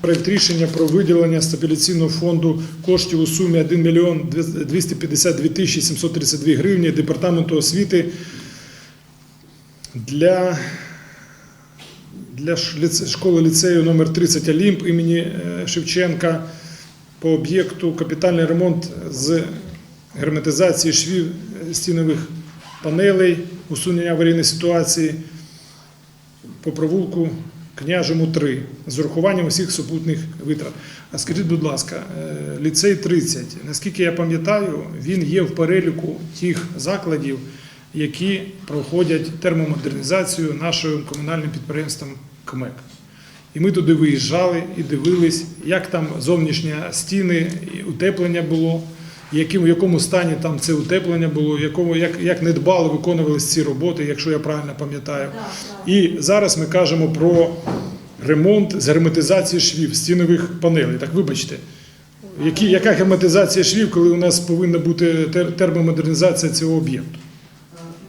Проект рішення про виділення стабіляційного фонду коштів у сумі 1 мільйон 252 тисячі 732 гривні Департаменту освіти для, для школи ліцею номер 30 Олімп імені е, Шевченка по об'єкту капітальний ремонт з герметизації швів е, стінових панелей, усунення аварійної ситуації по провулку Княжому 3 з урахуванням усіх супутних витрат. А скажіть, будь ласка, е, ліцей 30, наскільки я пам'ятаю, він є в переліку тих закладів, які проходять термомодернізацію нашим комунальним підприємством КМЕК. І ми туди виїжджали і дивились, як там зовнішні стіни, і утеплення було, яким, в якому стані там це утеплення було, в якому, як, як недбало виконувалися ці роботи, якщо я правильно пам'ятаю. І зараз ми кажемо про ремонт з герметизації швів, стінових панелей. Так вибачте, які, яка герметизація швів, коли у нас повинна бути тер- термомодернізація цього об'єкту?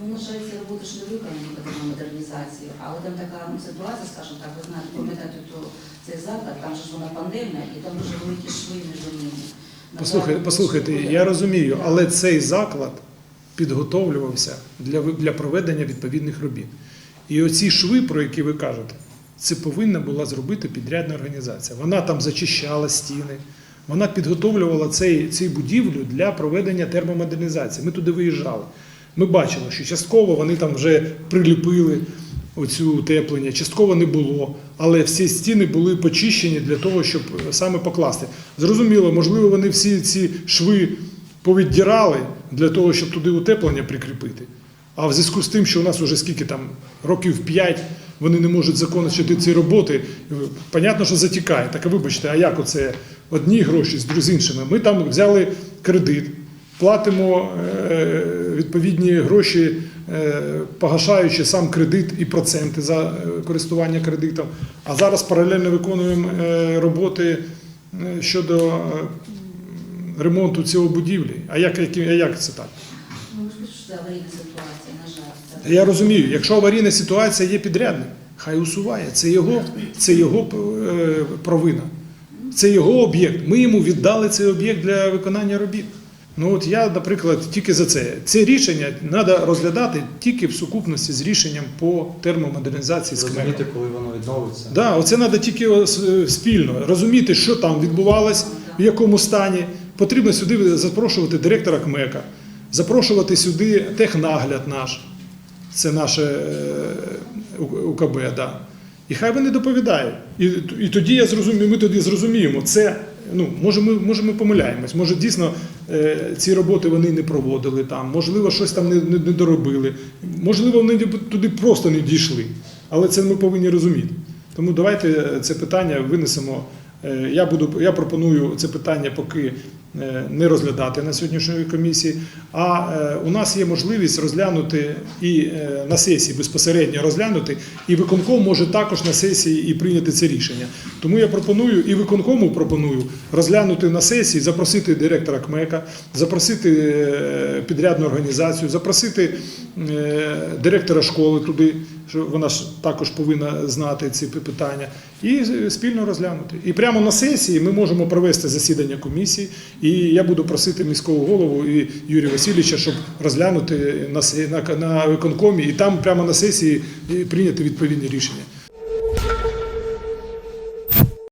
Ну, на жаль, ці роботи ж не виконані така модернізація, але там така ну, ситуація, скажімо так, ви знаєте, пам'ятаєте то цей заклад, там ж вона пандемна, і там дуже великі шви між ними. Послухайте, послухайте, я розумію, але цей заклад підготовлювався для, для проведення відповідних робіт. І оці шви, про які ви кажете, це повинна була зробити підрядна організація. Вона там зачищала стіни, вона підготовлювала цей, цю будівлю для проведення термомодернізації. Ми туди виїжджали. Ми бачили, що частково вони там вже приліпили оцю утеплення, частково не було, але всі стіни були почищені для того, щоб саме покласти. Зрозуміло, можливо, вони всі ці шви повіддірали для того, щоб туди утеплення прикріпити. А в зв'язку з тим, що у нас вже скільки там років 5 вони не можуть закончити ці роботи, е, понятно, що затікає. Так вибачте, а як оце одні гроші з іншими? Ми там взяли кредит, платимо е, відповідні гроші, е, погашаючи сам кредит і проценти за е, користування кредитом. А зараз паралельно виконуємо е, роботи щодо ремонту цього будівлі. А як, а як це так? Ну, це аварійна ситуація, на жаль. Я розумію, якщо аварійна ситуація є підрядник, хай усуває. Це його, це його провина. Це його об'єкт. Ми йому віддали цей об'єкт для виконання робіт. Ну от я, наприклад, тільки за це. Це рішення треба розглядати тільки в сукупності з рішенням по термомодернізації з. Розуміти, коли воно відновиться. Да, оце треба тільки е, спільно розуміти, що там відбувалось, в якому стані. Потрібно сюди запрошувати директора КМЕКа, запрошувати сюди технагляд наш. Це наше е, УКБ, да. І хай вони доповідають. І, і тоді я зрозумію, ми тоді зрозуміємо, це. Ну, може, ми, може, ми помиляємось. Може, дійсно е, ці роботи вони не проводили там, можливо, щось там не, не, не доробили. Можливо, вони туди просто не дійшли. Але це ми повинні розуміти. Тому давайте це питання винесемо. Е, Я буду я пропоную це питання поки е, не розглядати на сьогоднішньої комісії. А е, у нас є можливість розглянути і е, на сесії безпосередньо розглянути, і виконком може також на сесії і прийняти це рішення. Тому я пропоную і виконкому пропоную розглянути на сесії, запросити директора КМЕКа, запросити е, підрядну організацію, запросити е, директора школи туди, що вона ж також повинна знати ці питання, і спільно розглянути. І прямо на сесії ми можемо провести засідання комісії, і я буду просити міського голову і Юрія Васильовича, щоб розглянути на, на, на виконкомі і там прямо на сесії прийняти відповідні рішення.